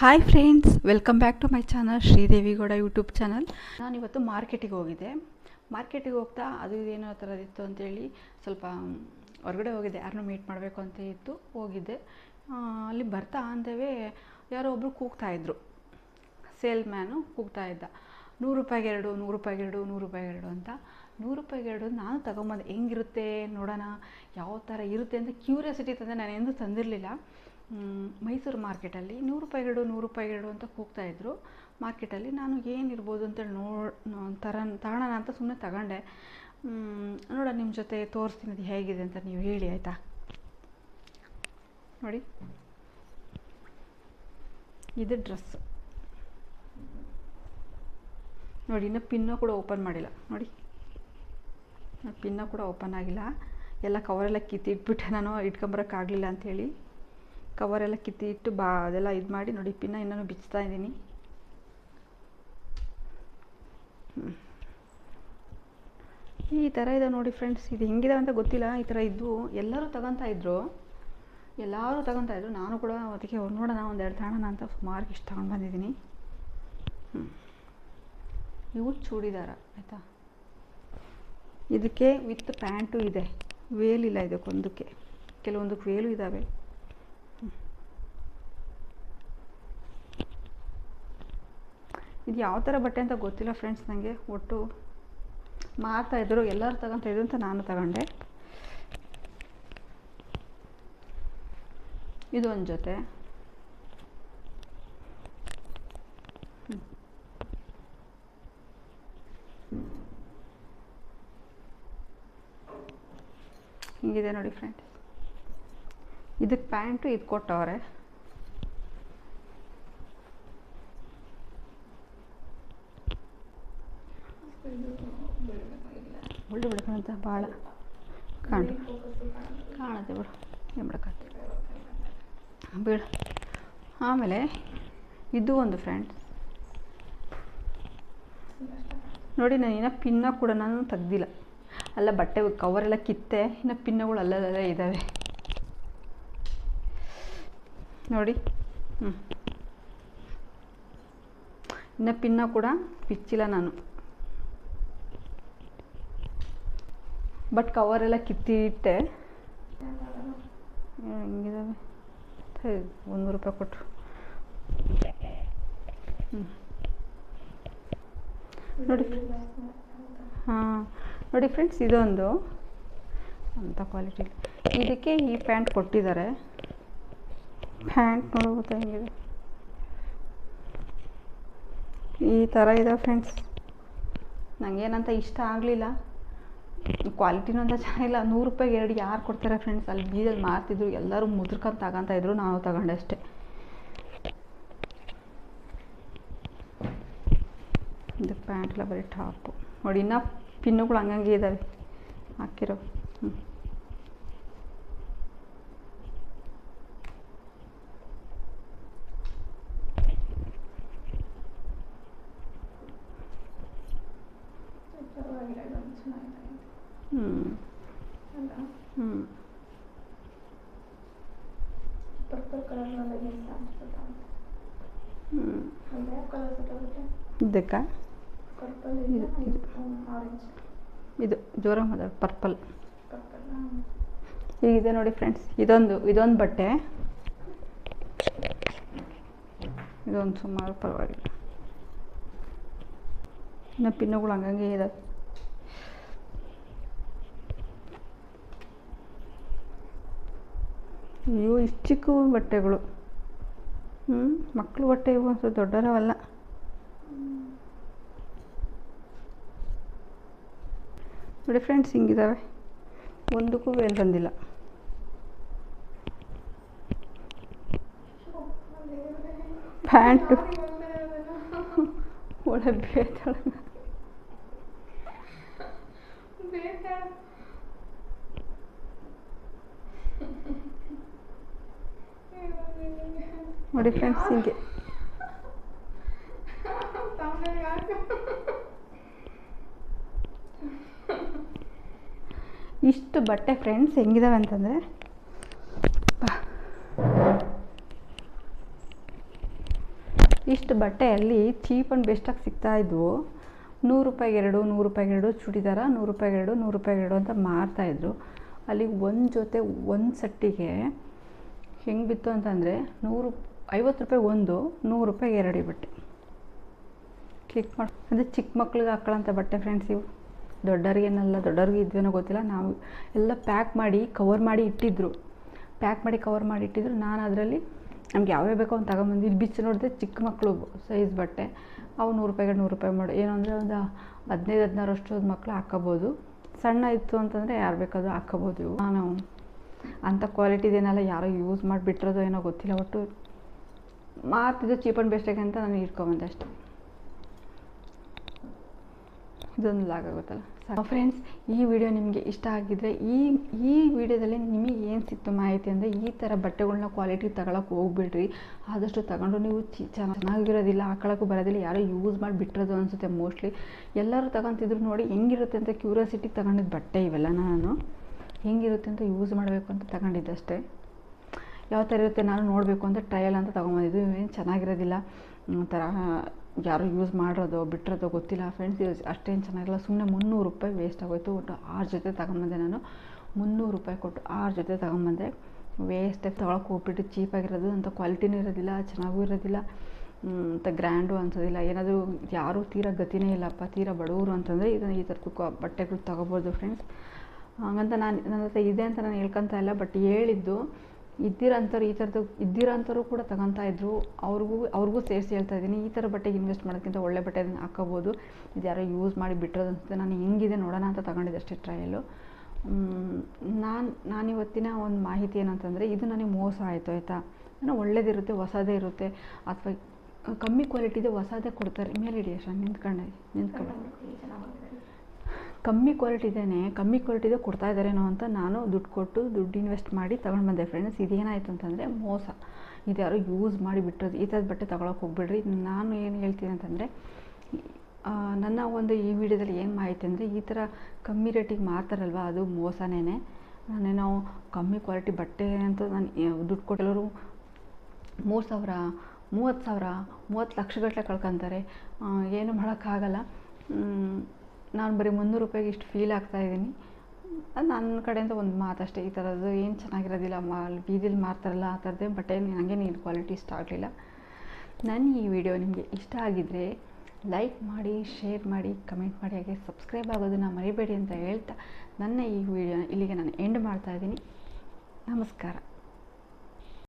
Hi friends welcome back to my channel Sridevi Gowda YouTube channel ನಾನಿವತ್ತು ಮಾರ್ಕೆಟಿಗೆ ಹೋಗಿದ್ದೆ. ಮಾರ್ಕೆಟಿಗೆ ಹೋಗ್ತಾ ಅದು ಇದೇನೋ ಇತ್ತು ಅಂತೇಳಿ ಸ್ವಲ್ಪ ಹೊರಗಡೆ ಹೋಗಿದ್ದೆ. ಯಾರನ್ನೂ ಮೀಟ್ ಮಾಡಬೇಕು ಅಂತ ಇತ್ತು, ಹೋಗಿದ್ದೆ. ಅಲ್ಲಿ ಬರ್ತಾ ಅಂದವೇ ಯಾರೋ ಒಬ್ಬರು ಕೂಗ್ತಾಯಿದ್ರು ಸೇಲ್ ಮ್ಯಾನು ಕೂಗ್ತಾ ಇದ್ದ. ನೂರು ರೂಪಾಯಿಗೆ ಎರಡು, ನೂರು ರೂಪಾಯಿಗೆ ಎರಡು, ನೂರು ರೂಪಾಯಿಗೆ ಎರಡು ಅಂತ. ನೂರು ರೂಪಾಯಿಗೆ ಎರಡು ನಾನು ತಗೊಂಬಂದೆ. ಹೆಂಗಿರುತ್ತೆ ನೋಡೋಣ, ಯಾವ ಥರ ಇರುತ್ತೆ ಅಂತ ಕ್ಯೂರಿಯಾಸಿಟಿ ತಂದೆ ನಾನು ಎಂದೂ ತಂದಿರಲಿಲ್ಲ. ಮೈಸೂರು ಮಾರ್ಕೆಟಲ್ಲಿ ನೂರು ರೂಪಾಯಿ ಎರಡು, ನೂರು ರೂಪಾಯಿ ಎರಡು ಅಂತ ಕೂಗ್ತಾ ಇದ್ದರು ಮಾರ್ಕೆಟಲ್ಲಿ ನಾನು ಏನಿರ್ಬೋದು ಅಂತೇಳಿ ನೋ ತರ ತಗೋಣ ಅಂತ ಸುಮ್ಮನೆ ತಗೊಂಡೆ. ನೋಡೋಣ ನಿಮ್ಮ ಜೊತೆ ತೋರಿಸ್ತೀನಿ ಅದು ಹೇಗಿದೆ ಅಂತ ನೀವು ಹೇಳಿ, ಆಯಿತಾ? ನೋಡಿ. ಇದು ಡ್ರೆಸ್ ನೋಡಿ, ಇನ್ನು ಪಿನ್ನೂ ಕೂಡ ಓಪನ್ ಮಾಡಿಲ್ಲ. ನೋಡಿ. ಪಿನ್ನೂ ಕೂಡ ಓಪನ್ ಆಗಿಲ್ಲ. ಎಲ್ಲ ಕವರೆಲ್ಲ ಕಿತ್ತಿಟ್ಬಿಟ್ಟೆ ನಾನು, ಇಟ್ಕೊಂಬರೋಕ್ಕಾಗಲಿಲ್ಲ ಅಂಥೇಳಿ ಕವರೆಲ್ಲ ಕಿತ್ತಿ ಇಟ್ಟು ಬಾ, ಅದೆಲ್ಲ ಇದು ಮಾಡಿ ನೋಡಿ, ಪಿನ್ನ ಇನ್ನೂ ಬಿಚ್ತಾ ಇದ್ದೀನಿ. ಈ ಥರ ಇದೆ ನೋಡಿ ಫ್ರೆಂಡ್ಸ್ ಇದು ಹೆಂಗಿದೆ ಅಂತ ಗೊತ್ತಿಲ್ಲ, ಈ ಥರ ಇದ್ವು. ಎಲ್ಲರೂ ತಗೊತಾ ಇದ್ರು. ಎಲ್ಲರೂ ಇದ್ರು. ನಾನು ಕೂಡ ಅದಕ್ಕೆ ನೋಡೋಣ, ಒಂದು ಎರಡು ತಗೋಣ ಅಂತ ಸುಮಾರು ಇಷ್ಟು ತಗೊಂಡು ಬಂದಿದ್ದೀನಿ. ಹ್ಞೂ ಇವು ಚೂಡಿದಾರ, ಆಯಿತಾ? ಇದಕ್ಕೆ ವಿತ್ ಪ್ಯಾಂಟು ಇದೆ. ವೇಲಿಲ್ಲ ಇದಕ್ಕೊಂದಕ್ಕೆ. ಕೆಲವೊಂದಕ್ಕೆ ವೇಲು ಇದ್ದಾವೆ ಇದು ಯಾವ ಥರ ಬಟ್ಟೆ ಅಂತ ಗೊತ್ತಿಲ್ಲ ಫ್ರೆಂಡ್ಸ್ ನನಗೆ ಒಟ್ಟು ಮಾರ್ತಾಯಿದ್ರು ಎಲ್ಲರೂ ತಗೊಂತ ಇದ್ರು ಅಂತ ನಾನು ತಗೊಂಡೆ. ಇದು ಒಂದು ಜೊತೆ. ಹಿಂಗಿದೆ ನೋಡಿ ಫ್ರೆಂಡ್ಸ್ ಇದಕ್ಕೆ ಪ್ಯಾಂಟು ಇದು ಕೊಟ್ಟವ್ರೆ. ಬಿಡ್ಕೊಂತ ಭಾಳ ಕಾಣ ಕಾಣುತ್ತೆ ಬಿಡು ಏನು ಬೀಳು. ಆಮೇಲೆ ಇದು ಒಂದು ಫ್ರೆಂಡ್ಸ್ ನೋಡಿ, ನಾನು ಇನ್ನೂ ಪಿನ್ನ ಕೂಡ ನಾನು ತೆಗ್ದಿಲ್ಲ. ಅಲ್ಲ, ಬಟ್ಟೆ ಕವರೆಲ್ಲ ಕಿತ್ತೆ, ಇನ್ನು ಪಿನ್ನಗಳು ಅಲ್ಲಲ್ಲೇ ಇದ್ದಾವೆ ನೋಡಿ ಹ್ಞೂ ಇನ್ನು ಪಿನ್ನ ಕೂಡ ಬಿಚ್ಚಿಲ್ಲ ನಾನು. ಬಟ್ ಕವರೆಲ್ಲ ಕಿತ್ತಿಟ್ಟೆ ಹಿಂಗಿದ್ದಾವೆ ಒಂದು ರೂಪಾಯಿ ಕೊಟ್ಟರು ನೋಡಿ ಹಾಂ, ನೋಡಿ ಫ್ರೆಂಡ್ಸ್ ಇದೊಂದು ಅಂಥ ಕ್ವಾಲಿಟಿ ಇದಕ್ಕೆ ಈ ಪ್ಯಾಂಟ್ ಕೊಟ್ಟಿದ್ದಾರೆ. ಪ್ಯಾಂಟ್ ನೋಡೋ, ಗೊತ್ತಾ ಹೆಂಗಿದೆ? ಈ ಥರ ಇದೆ ಫ್ರೆಂಡ್ಸ್ ನನಗೇನಂತ ಇಷ್ಟ ಆಗಲಿಲ್ಲ. ಕ್ವಾಲಿಟಿನೂ ಅಂತ ಚೆನ್ನಾಗಿಲ್ಲ. ನೂರು ರೂಪಾಯಿಗೆ ಎರಡು ಯಾರು ಕೊಡ್ತಾರೆ ಫ್ರೆಂಡ್ಸ್ ಅಲ್ಲಿ ಬೀದಲ್ಲಿ ಮಾರ್ತಿದ್ರು, ಎಲ್ಲರೂ ಮುದ್ರಕೊಂಡು ತಗೊಂತ ಇದ್ರು ನಾವು ತಗೊಂಡೆ ಅಷ್ಟೇ. ಇದು ಪ್ಯಾಂಟ್ ಎಲ್ಲ ಬರೀ ಟಾಪು ನೋಡಿ, ಇನ್ನೂ ಪಿನ್ನುಗಳು ಹಂಗಂಗೆ ಇದ್ದಾವೆ ಹಾಕಿರೋ. ಹ್ಞೂ ಹ್ಞೂ ಇದಕ್ಕೆ? ಇದು, ಇದು. ಇದು. ಜೋರಾಗಿ ಮಾತಾಡು ಪರ್ಪಲ್ ಹೀಗಿದೆ ನೋಡಿ ಫ್ರೆಂಡ್ಸ್ ಇದೊಂದು ಇದೊಂದು ಬಟ್ಟೆ. ಇದೊಂದು ಸುಮಾರು ಪರವಾಗಿಲ್ಲ. ಇನ್ನು ಪಿನ್ನುಗಳು ಹಂಗಂಗೆ ಇದಾವೆ ಅಯ್ಯೋ, ಇಷ್ಟು ಚಿಕ್ಕ ಬಟ್ಟೆಗಳು. ಹ್ಞೂ ಮಕ್ಕಳು ಬಟ್ಟೆ ಇವು ಸ್ವಲ್ಪ ದೊಡ್ಡರವಲ್ಲ. ನೋಡಿ ಫ್ರೆಂಡ್ಸ್ ಹಿಂಗಿದ್ದಾವೆ ಒಂದಕ್ಕೂ ವೇಲ್ ಬಂದಿಲ್ಲ. ಪ್ಯಾಂಟು. ಒಳ್ಳೆ ಬೇತಾಳ ನೋಡಿ ಫ್ರೆಂಡ್ಸ್ ಹಿಂಗೆ. ಇಷ್ಟು ಬಟ್ಟೆ ಫ್ರೆಂಡ್ಸ್ ಹೆಂಗಿದಾವೆ ಅಂತಂದರೆ. ಇಷ್ಟು ಬಟ್ಟೆಯಲ್ಲಿ ಚೀಪ್ ಆ್ಯಂಡ್ ಬೆಸ್ಟಾಗಿ ಸಿಗ್ತಾ ಇದ್ವು. ನೂರು ರೂಪಾಯಿಗೆ ಎರಡು, ನೂರು ರೂಪಾಯಿಗೆ ಎರಡು, ಚೂಡಿದಾರ ನೂರು ರೂಪಾಯಿಗೆ ಎರಡು, ನೂರು ರೂಪಾಯಿಗೆ ಎರಡು ಅಂತ ಮಾರ್ತಾಯಿದ್ರು ಅಲ್ಲಿ ಒಂದು ಜೊತೆ ಒಂದು ಸಟ್ಟಿಗೆ ಹೆಂಗೆ ಬಿತ್ತು ಅಂತಂದರೆ ನೂರು ಐವತ್ತು ರೂಪಾಯಿ ಒಂದು, ನೂರು ರೂಪಾಯಿ ಎರಡು ಬಟ್ಟೆ ಕ್ಲಿಕ್ ಮಾಡಿ. ಅಂದರೆ ಚಿಕ್ಕ ಮಕ್ಳಿಗೆ ಹಾಕೊಳ್ಳೋಂಥ ಬಟ್ಟೆ ಫ್ರೆಂಡ್ಸ್ ಇವು. ದೊಡ್ಡವ್ರಿಗೇನಲ್ಲ, ದೊಡ್ಡವ್ರಿಗೆ ಇದ್ವೇನೋ ಗೊತ್ತಿಲ್ಲ. ನಾವು ಎಲ್ಲ ಪ್ಯಾಕ್ ಮಾಡಿ ಕವರ್ ಮಾಡಿ ಇಟ್ಟಿದ್ರು. ಪ್ಯಾಕ್ ಮಾಡಿ ಕವರ್ ಮಾಡಿ ಇಟ್ಟಿದ್ರು. ನಾನು ಅದರಲ್ಲಿ ನಮ್ಗೆ ಯಾವ್ಯಾವ ಬೇಕೋ ಒಂದು ತಗೊಂಬಂದು, ಇಲ್ಲಿ ಬಿಚ್ಚು ನೋಡಿದ್ರೆ ಚಿಕ್ಕ ಮಕ್ಕಳು ಸೈಜ್ ಬಟ್ಟೆ. ಅವು ನೂರು ರೂಪಾಯಿಗೆ ನೂರು ರೂಪಾಯಿ ಮಾಡಿ. ಏನು ಅಂದರೆ ಒಂದು ಹದಿನೈದು, ಹದಿನಾರು ಅಷ್ಟು ಮಕ್ಕಳು ಹಾಕೋಬೋದು ಸಣ್ಣ ಇತ್ತು ಅಂತಂದರೆ ಯಾರು ಬೇಕಾದರೂ ಹಾಕೋಬೋದು ಇವು. ನಾನು ಅಂಥ ಕ್ವಾಲಿಟಿದೇನೆಲ್ಲ ಯಾರೋ ಯೂಸ್ ಮಾಡಿಬಿಟ್ಟಿರೋದು ಏನೋ ಗೊತ್ತಿಲ್ಲ ಒಟ್ಟು. ಮಾರ್ತಿದ್ದು ಚೀಪ್ ಆ್ಯಂಡ್ ಬೆಸ್ಟಾಗಿ ಅಂತ ನಾನು ಇಟ್ಕೊಂಬಂದೆ ಅಷ್ಟೇ. ಇದೊಂದು ಲಾಗ್ ಆಗುತ್ತಲ್ಲ? ಫ್ರೆಂಡ್ಸ್, ಈ ವಿಡಿಯೋ ನಿಮಗೆ ಇಷ್ಟ ಆಗಿದ್ದರೆ ಈ ಈ ವಿಡಿಯೋದಲ್ಲಿ ನಿಮಗೆ ಏನು ಸಿಕ್ತು ಮಾಹಿತಿ ಅಂದರೆ ಈ ಥರ ಬಟ್ಟೆಗಳನ್ನ ಕ್ವಾಲಿಟಿ ತಗೊಳಕ್ಕೆ ಹೋಗ್ಬಿಡ್ರಿ. ಆದಷ್ಟು ತಗೊಂಡು ನೀವು ಚಿ ಚೆನ್ನಾಗಿರೋದಿಲ್ಲ ಹಾಕೊಳ್ಳೋಕ್ಕೂ ಬರೋದಿಲ್ಲ, ಯಾರೋ ಯೂಸ್ ಮಾಡಿ ಬಿಟ್ಟಿರೋದು ಅನಿಸುತ್ತೆ ಮೋಸ್ಟ್ಲಿ ಎಲ್ಲರೂ ತಗೊತಿದ್ರು ನೋಡಿ ಹೆಂಗಿರುತ್ತೆ ಅಂತ ಕ್ಯೂರಿಯಾಸಿಟಿ ತಗೊಂಡಿದ್ದು ಬಟ್ಟೆ ಇವೆಲ್ಲ ನಾನು. ಹೆಂಗಿರುತ್ತೆ ಅಂತ ಯೂಸ್ ಮಾಡಬೇಕು ಅಂತ ತಗೊಂಡಿದ್ದಷ್ಟೇ. ಯಾವ ಥರ ಇರುತ್ತೆ ನಾನು ನೋಡಬೇಕು ಅಂತ ಟ್ರಯಲ್ ಅಂತ ತೊಗೊಂಬಂದಿದ್ದು. ಏನು ಚೆನ್ನಾಗಿರೋದಿಲ್ಲ. ಒಂಥರ ಯಾರು ಯೂಸ್ ಮಾಡಿರೋದು, ಬಿಟ್ಟಿರೋದು ಗೊತ್ತಿಲ್ಲ. ಫ್ರೆಂಡ್ಸ್ ಯೂಸ್ ಅಷ್ಟೇನು ಚೆನ್ನಾಗಿಲ್ಲ. ಸುಮ್ಮನೆ ಮುನ್ನೂರು ರೂಪಾಯಿ ವೇಸ್ಟ್ ಆಗೋಯ್ತು. ಒಟ್ಟು ಆರು ಜೊತೆ ತಗೊಂಬಂದೆ ನಾನು. ಮುನ್ನೂರು ರೂಪಾಯಿ ಕೊಟ್ಟು ಆರು ಜೊತೆ ತಗೊಂಬಂದೆ. ವೇಸ್ಟ್ ತೊಗೊಳಕ್ಕೆ ಹೋಗ್ಬಿಟ್ಟು ಚೀಪಾಗಿರೋದು ಅಂತ ಕ್ವಾಲಿಟಿನೂ ಇರೋದಿಲ್ಲ, ಚೆನ್ನಾಗೂ ಇರೋದಿಲ್ಲ. ಅಂತ ಗ್ರ್ಯಾಂಡು ಅನ್ಸೋದಿಲ್ಲ. ಏನಾದರೂ ಯಾರೂ ತೀರಾ ಗತಿನೇ ಇಲ್ಲಪ್ಪ, ತೀರಾ ಬಡವರು ಅಂತಂದರೆ ಇದನ್ನು ಈ ಥರದ್ದು ಬಟ್ಟೆಗಳು ತೊಗೋಬೋದು ಫ್ರೆಂಡ್ಸ್ ಹಂಗಂತ ನಾನು, ನನ್ನ ಹತ್ರ ಇದೆ ಅಂತ ನಾನು ಹೇಳ್ಕೊತಾ ಇಲ್ಲ ಬಟ್ ಹೇಳಿದ್ದು ಇದ್ದಿರೋಂಥವ್ರು ಈ ಥರದ್ದು ಇದ್ದಿರೋಂಥವ್ರು ಕೂಡ ತಗೊತಾ ಇದ್ರು. ಅವ್ರಿಗೂ ಅವ್ರಿಗೂ ಸೇರಿಸಿ ಹೇಳ್ತಾ ಇದ್ದೀನಿ. ಈ ಥರ ಬಟ್ಟೆಗೆ ಇನ್ವೆಸ್ಟ್ ಮಾಡೋದಕ್ಕಿಂತ ಒಳ್ಳೆ ಬಟ್ಟೆ ಹಾಕೋಬೋದು. ಇದು ಯಾರೋ ಯೂಸ್ ಮಾಡಿ ಬಿಟ್ಟಿರೋದು ಅನಿಸುತ್ತೆ ನಾನು ಹೆಂಗಿದೆ ನೋಡೋಣ ಅಂತ ತಗೊಂಡಿದ್ದೆ ಅಷ್ಟೇ ಟ್ರಯಲು ನಾನು, ನಾನಿವತ್ತಿನ ಒಂದು ಮಾಹಿತಿ ಏನಂತಂದರೆ ಇದು ನನಗೆ ಮೋಸ ಆಯಿತು ಆಯಿತಾ? ಏನೋ ಒಳ್ಳೇದಿರುತ್ತೆ, ಹೊಸದೇ ಇರುತ್ತೆ. ಅಥವಾ ಕಮ್ಮಿ ಕ್ವಾಲಿಟಿದು ಹೊಸದೇ ಕೊಡ್ತಾರೆ. ಮೇಲೆ ಹಿಡಿ ಅಷ್ಟ ನಿಂತ್ಕೊಂಡೆ, ನಿಂತ್ಕೊಂಡು. ಕಮ್ಮಿ ಕ್ವಾಲಿಟಿದೇನೆ ಕಮ್ಮಿ ಕ್ವಾಲಿಟಿದೆ ಕೊಡ್ತಾ ಇದ್ದಾರೇನೋ ಅಂತ ನಾನು ದುಡ್ಡು ಕೊಟ್ಟು ದುಡ್ಡು ಇನ್ವೆಸ್ಟ್ ಮಾಡಿ ತೊಗೊಂಡು ಬಂದೆ. ಫ್ರೆಂಡ್ಸ್ ಇದೇನಾಯಿತು ಅಂತಂದರೆ ಮೋಸ. ಇದು ಯಾರೋ ಯೂಸ್ ಮಾಡಿ ಬಿಟ್ಟಿರೋದು. ಈ ಥರದ ಬಟ್ಟೆ ತೊಗೊಳಕ್ಕೆ ಹೋಗ್ಬಿಡ್ರಿ. ನಾನು ಏನು ಹೇಳ್ತೀನಿ ಅಂತಂದರೆ ನನ್ನ ಒಂದು ಈ ವಿಡಿಯೋದಲ್ಲಿ ಏನು ಮಾಹಿತಿ ಅಂದರೆ, ಈ ಥರ ಕಮ್ಮಿ ರೇಟಿಗೆ ಮಾರ್ತಾರಲ್ವ, ಅದು ಮೋಸನೇ ನಾನೇನೋ ಕಮ್ಮಿ ಕ್ವಾಲಿಟಿ ಬಟ್ಟೆ ಅಂತ ನಾನು ದುಡ್ಡು ಕೊಟ್ಟೆಲ್ಲರೂ ಮೂರು ಸಾವಿರ, ಮೂವತ್ತು ಸಾವಿರ, ಮೂವತ್ತು ಲಕ್ಷಗಟ್ಟಲೆ ಕಳ್ಕೊತಾರೆ. ಏನು ಮಾಡೋಕ್ಕಾಗಲ್ಲ. ನಾನು ಬರೀ ಮುನ್ನೂರು ರೂಪಾಯಿಗೆ ಇಷ್ಟು ಫೀಲ್ ಆಗ್ತಾ ಆಗ್ತಾಯಿದ್ದೀನಿ ನನ್ನ ಕಡೆಯಿಂದ ಒಂದು ಮಾತಷ್ಟೇ ಈ ಥರದ್ದು ಏನು ಚೆನ್ನಾಗಿರೋದಿಲ್ಲ. ಮಾ ಬೀದಿಲಿ ಮಾರ್ತಾರಲ್ಲ, ಆ ಥರದ್ದೇ ಏನು, ನನಗೆ ನೀನು ಕ್ವಾಲಿಟಿ ಇಷ್ಟ ಆಗಲಿಲ್ಲ. ನನ್ನ ಈ ವಿಡಿಯೋ ನಿಮಗೆ ಇಷ್ಟ ಆಗಿದ್ದರೆ ಲೈಕ್ ಮಾಡಿ ಶೇರ್ ಮಾಡಿ ಕಮೆಂಟ್ ಮಾಡಿ, ಹಾಗೆ ಸಬ್ಸ್ಕ್ರೈಬ್ ಆಗೋದನ್ನು ಮರಿಬೇಡಿ ಅಂತ ಹೇಳ್ತಾ ನನ್ನ ಈ ವಿಡಿಯೋನ ಇಲ್ಲಿಗೆ ನಾನು ಎಂಡ್ ಮಾಡ್ತಾಯಿದ್ದೀನಿ ನಮಸ್ಕಾರ.